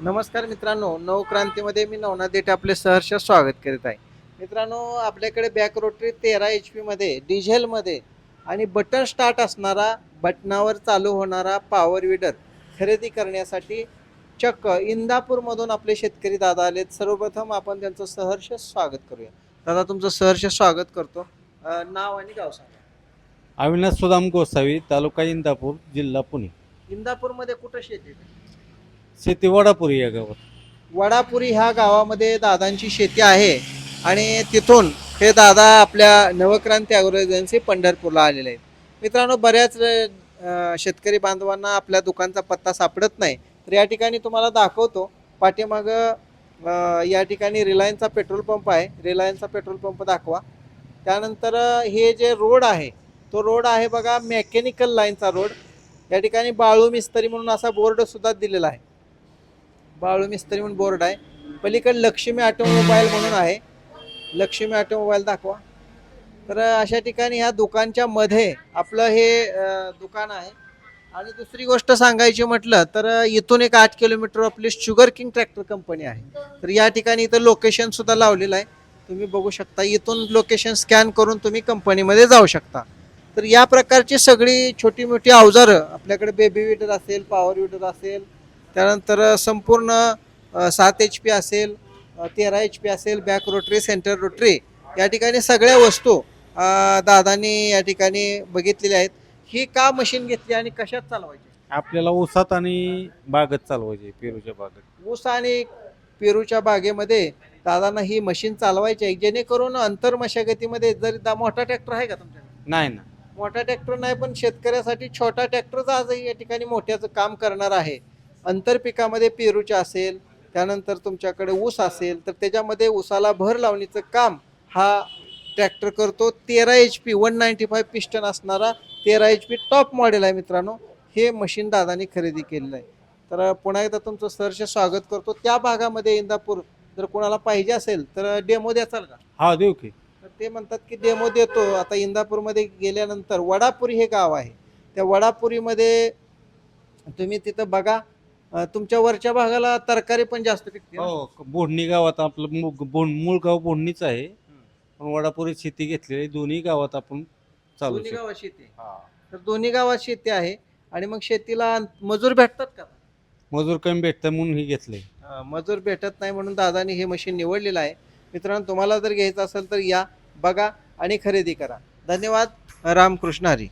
नमस्कार मित्रांनो नवक्रांतीमध्ये मी नवनाथ देठे आपले सहर्ष स्वागत करीत आहे. मित्रांनो आपल्याकडे बॅक रोटरी तेरा एच पीमध्ये डिझेलमध्ये आणि बटन स्टार्ट असणारा बटनावर चालू होणारा पॉवर विडर खरेदी करण्यासाठी चक्क इंदापूरमधून आपले शेतकरी दादा आलेत. सर्वप्रथम आपण त्यांचं सहर्ष स्वागत करूया. दादा तुमचं सहर्ष स्वागत करतो. अं, नाव आणि गाव सांगा. अविनाश सुदाम गोसावी तालुका इंदापूर जिल्हा पुणे. इंदापूरमध्ये कुठं शेती आहे? शेती वडापुरी या गावात. वडापुरी ह्या गावामध्ये दादांची शेती आहे आणि तिथून हे दादा आपल्या नवक्रांती अग्रो एजन्सी पंढरपूरला आलेले आहेत. मित्रांनो बऱ्याच अं, शेतकरी बांधवांना आपल्या दुकानचा पत्ता सापडत नाही. तर या ठिकाणी तुम्हाला दाखवतो पाठीमागं या ठिकाणी रिलायन्सचा पेट्रोल पंप आहे. रिलायन्सचा पेट्रोल पंप दाखवा. त्यानंतर हे जे रोड आहे तो रोड आहे बघा मेकॅनिकल लाईनचा रोड. या ठिकाणी बाळू मिस्त्री म्हणून असा बोर्ड सुद्धा दिलेला आहे. बाळू मिस्त्री म्हणून बोर्ड आहे. पलीकडे लक्ष्मी ऑटोमोबाईल म्हणून आहे. लक्ष्मी ऑटोमोबाईल दाखवा. तर अशा ठिकाणी ह्या दुकानच्या मध्ये आपलं हे दुकान आहे. आणि दुसरी गोष्ट सांगायची म्हटलं तर इथून एक आठ किलोमीटर आपली शुगर किंग ट्रॅक्टर कंपनी आहे. तर या ठिकाणी इथं लोकेशन सुद्धा लावलेलं आहे. तुम्ही बघू शकता इथून लोकेशन स्कॅन करून तुम्ही कंपनीमध्ये जाऊ शकता. तर या प्रकारची सगळी छोटी मोठी अवजारं आपल्याकडे बेबी विडर असेल पॉवर विडर असेल त्यानंतर संपूर्ण सात एच पी असेल तेरा एच पी असेल बॅक रोटरी सेंटर रोटरी या ठिकाणी सगळ्या वस्तू दादांनी या ठिकाणी बघितलेल्या आहेत. ही का मशीन घेतली आणि कशात चालवायची? आपल्याला ऊसात आणि बागत चालवायचे पेरूच्या बागत. ऊस आणि पेरूच्या बागेमध्ये दादांना ही मशीन चालवायची आहे जेणेकरून अंतर मशागतीमध्ये जर दा- मोठा ट्रॅक्टर आहे का तुमच्याकडे? नाही ना. मोठा ट्रॅक्टर नाही पण शेतकऱ्यासाठी छोटा ट्रॅक्टरच आजही या ठिकाणी मोठ्याचं काम करणार आहे. अंतर पिकामध्ये पेरूच्या असेल त्यानंतर तुमच्याकडे ऊस असेल तर त्याच्यामध्ये ऊसाला भर लावणीचं काम हा ट्रॅक्टर करतो. तेरा H P one ninety five piston असणारा तेरा एच पी टॉप मॉडेल आहे मित्रांनो. हे मशीन दादानी खरेदी केलेलं आहे. तर पुन्हा एकदा तुमचं सहर्ष स्वागत करतो. त्या भागामध्ये इंदापूर जर कोणाला पाहिजे असेल तर डेमो द्याचाल का? हा देऊ की. तर ते म्हणतात की डेमो देतो. आता इंदापूरमध्ये गेल्यानंतर वडापुरी हे गाव आहे. त्या वडापुरीमध्ये तुम्ही तिथं बघा अं, तुमच्या वरच्या भागाला तरकारी पण जास्त पिकते ना? हो बोडणी गावात आपलं मू- मूळ गाव बोडणीच आहे पण वडापुरीत शेती घेतलेली आहे. दोन्ही गावात आपण चालू दोन्ही. गावात शेती आहे. हा. तर दोन्ही गावात शेती आहे आणि मग शेतीला मजूर भेटतात का मजूर कमी भेटतं म्हणून हे घेतलंय अं, मजूर भेटत नाही म्हणून दादानी हे मशीन निवडलेलं आहे मित्रांनो तुम्हाला जर घ्यायचं असेल तर या बघा आणि खरेदी करा धन्यवाद रामकृष्ण हरी